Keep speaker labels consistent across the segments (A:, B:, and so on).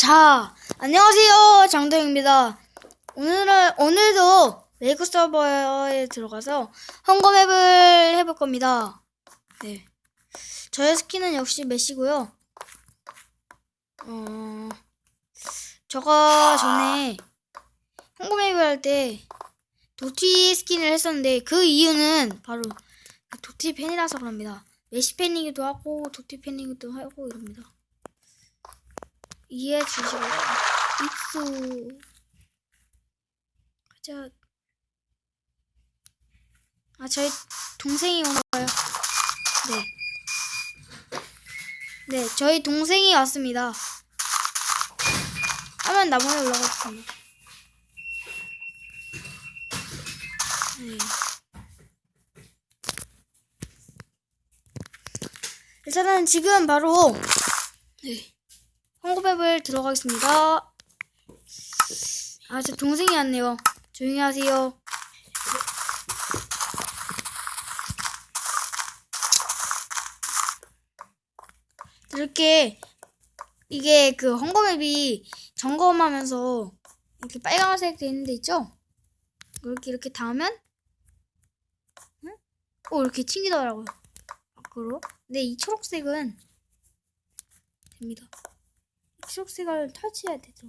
A: 자, 안녕하세요. 장동입니다. 오늘은, 오늘도 웨이크 서버에 들어가서 헝거맵을 해볼 겁니다. 네. 저의 스킨은 역시 메시고요. 어, 저가 전에 헝거맵을 할 때 도티 스킨을 했었는데 그 이유는 바로 그 도티 팬이라서 그럽니다. 메시 팬이기도 하고 도티 팬이기도 하고 이럽니다. 이해해 주시고요. 입수. 가자. 아, 저희 동생이 오나 봐요. 네. 네, 저희 동생이 왔습니다. 하면 나무에 올라가겠습니다. 네. 일단은 지금 바로 네. 홍보맵을 들어가겠습니다. 아, 제 동생이 왔네요. 조용히 하세요. 이렇게 이게 그 헝거맵이 점검하면서 이렇게 빨간색 돼 있는 데 있죠? 이렇게 이렇게 닿으면 응? 오 이렇게 튕기더라고요. 밖으로. 근데 이 초록색은 됩니다. 초록색을 터치해야 되죠.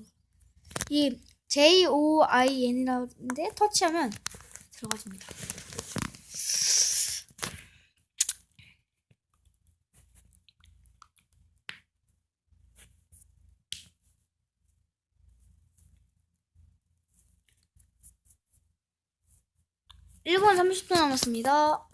A: 이 J O I N이라는데 터치하면 들어가집니다. 일분 30초 남았습니다.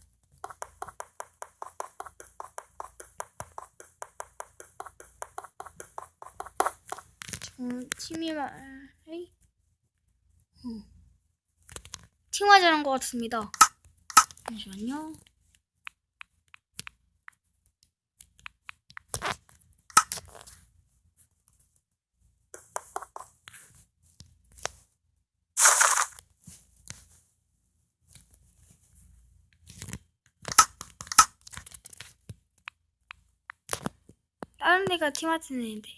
A: 어, 팀이 말, 에이? 어. 팀화자는 것 같습니다. 잠시만요. 다른 데가 팀하트는 애인데.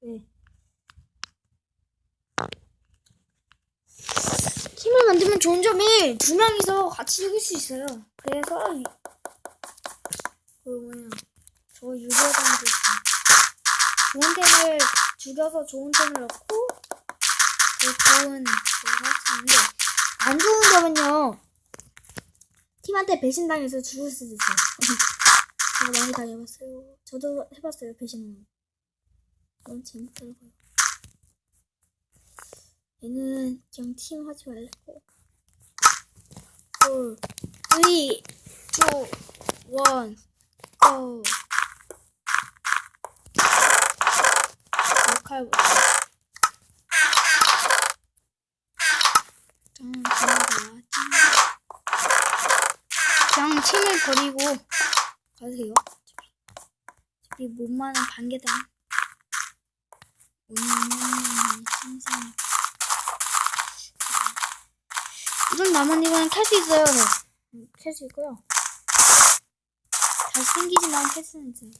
A: 네. 만들면 좋은 점이 두 명이서 같이 죽일 수 있어요. 그래서 이- 그 뭐냐 저 있어요. 좋은 템을 죽여서 좋은 템을 넣고 그 좋은 그걸 할수 있는데 안 좋은 점은요. 팀한테 배신당해서 죽을 수도 있어요. 제가 많이 당해봤어요. 저도 해봤어요 배신은. 너무 재밌더라고요. 얘는 그냥 팀 하지 말고. 4, 3, 2, 1, go. 짱, 그냥 팀을 버리고 가세요. 저기, 몸만은 반개당. 오늘은 신상. 이런 남은 이거는 캘수 있어요. 네. 음, 캘수 있고요. 잘생기지만 캘 수는 있어요.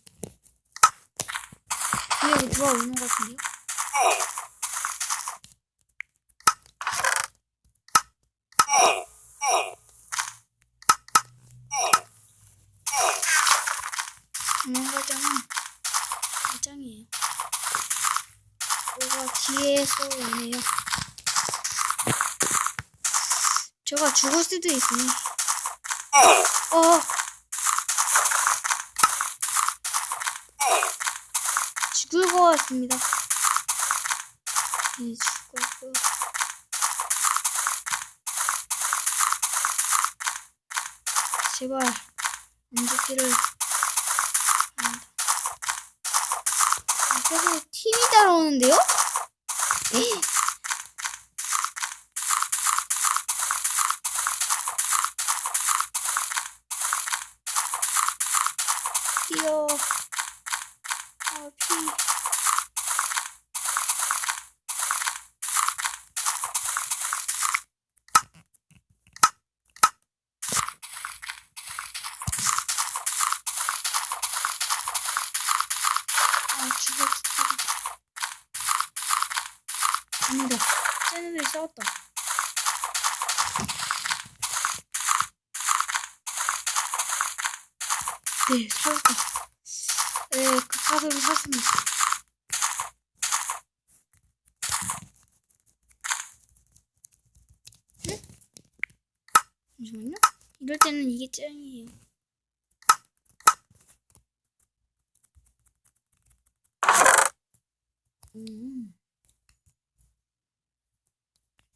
A: 뒤에 누가 오는 것 같은데요? 오는 거장은 짱이에요. 뭐가 뒤에서 오네요. 제가 죽을 수도 있으니. 어. 죽을 것 같습니다. 것 같고요. 제발, 안 죽기를 바랍니다. 아, 계속 팀이 따라오는데요? 에이. 뛰어. 아, 피. 아, 주먹 스타다. 아니다. 쟤네들이 싸웠다. 네, 살았다. 네, 그 카드로 샀습니다. 응? 잠시만요. 이럴 때는 이게 짱이에요. 음.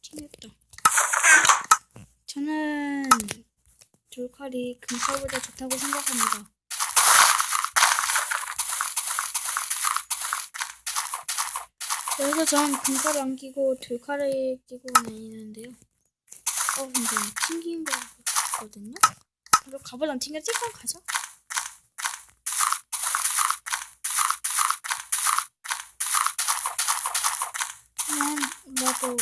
A: 튕겼다. 저는 돌칼이 금칼보다 좋다고 생각합니다. 그래서 전 금칼을 안 끼고 돌칼을 끼고 다니는데요. 어, 근데 튕긴 거 같거든요? 바로 갑을 안 튕겼지? 그럼 가자. 그냥 올라도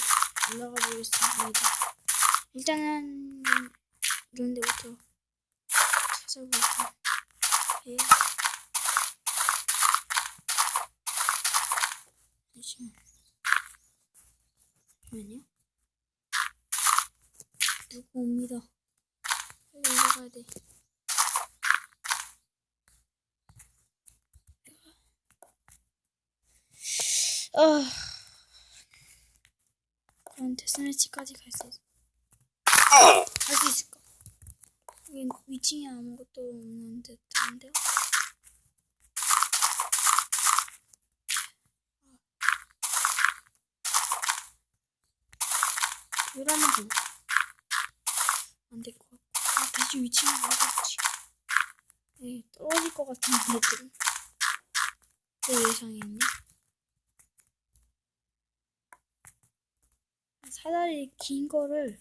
A: 올라가 보겠습니다. 일단은 이런 데부터 찾아볼게요. 예. 잠시만. 잠시만요. 누구 옵니다. 빨리 올라가야 돼. 아. 그럼 데스매치까지 갈 수 있어. 갈수 있을까? 위층에 아무것도 없는 듯한데요? 이러면 뭐? 안될 것 같고. 아, 다시 위층에 가야겠지. 네, 떨어질 것 같은 애들은. 제 예상이었네. 사다리 긴 거를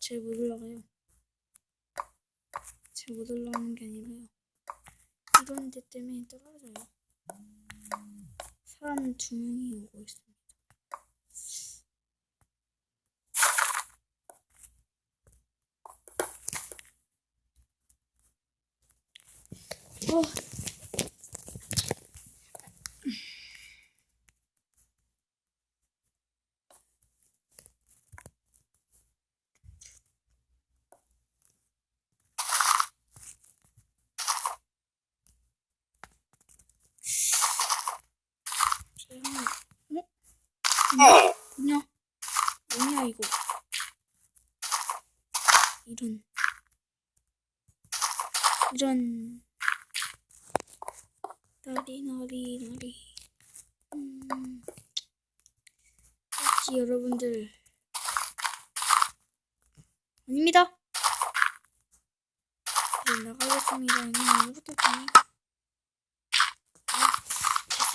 A: 잘 못 올라가요. 잘못 올라가는 게 아니라요. 이런 데 때문에 떨어져요. 사람 두 명이 오고 있습니다. 어. 어? 뭐냐? 뭐냐? 이거? 이런 이런 나리 나리 나리 음 혹시 여러분들 아닙니다. 네, 나가겠습니다. 이미 아무것도 없네. 아,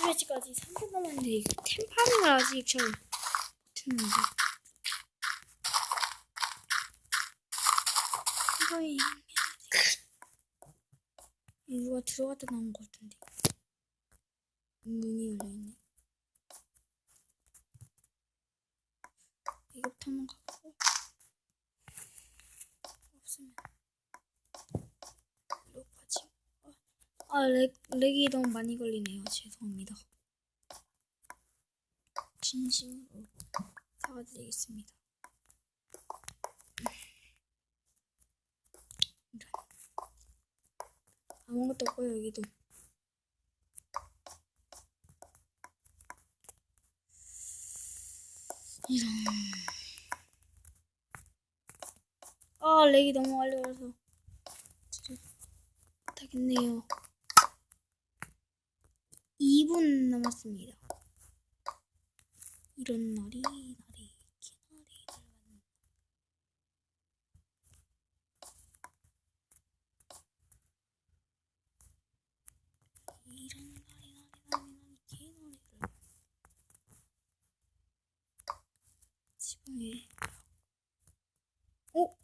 A: 데스매치까지 3분 남았는데 이거 템파밍을 아직 잘 못했는데. 템파밍 누가 들어갔다 나온 것 같은데. 문이 열려있네. 이거부터 한번 가고. 없으면. 이거까지. 아, 렉, 렉이 너무 많이 걸리네요. 죄송합니다. 진심으로 사과드리겠습니다. 아무것도 없고요, 여기도. 이런. 아, 렉이 너무 빨리 걸려서. 못하겠네요. 2분 남았습니다. 이런 날이, 날이, 기날이, 날만. 이런 날이, 날이, 날이, 날이, 날만. 지붕에. 어?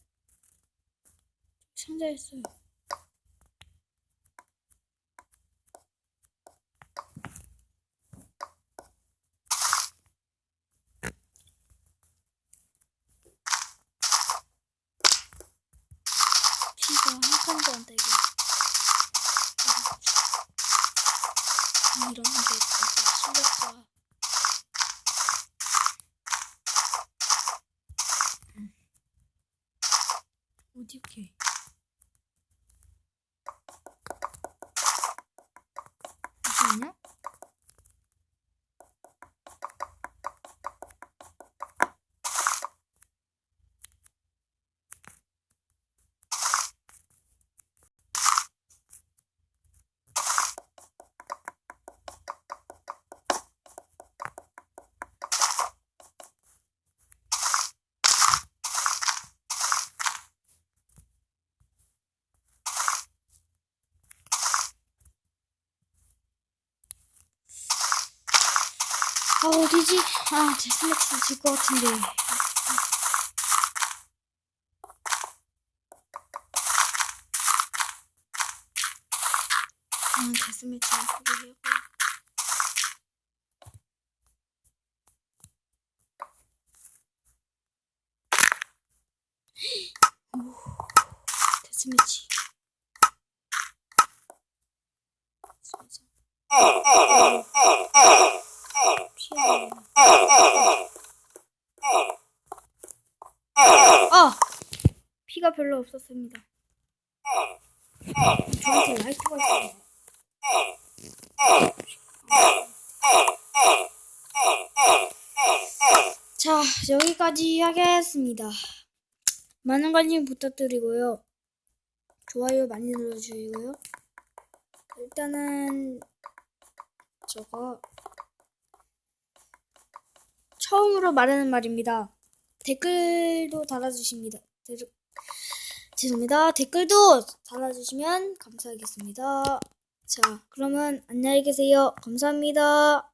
A: 상자였어요. 이런 게 진짜 심각하. 어디 이렇게? 잠시만요. 아 어디지? 아 데스매치 질것 같은데. 아 데스매치 포기해고. 오 데스매치. 데스매치. 피하네. 아! 피가 별로 없었습니다. 저한테 라이트가 있어요. 자, 여기까지 하겠습니다. 많은 관심 부탁드리고요. 좋아요 많이 눌러주시고요. 일단은 저거 처음으로 말하는 말입니다. 댓글도 달아주십니다. 대- 죄송합니다. 댓글도 달아주시면 감사하겠습니다. 자, 그러면 안녕히 계세요. 감사합니다.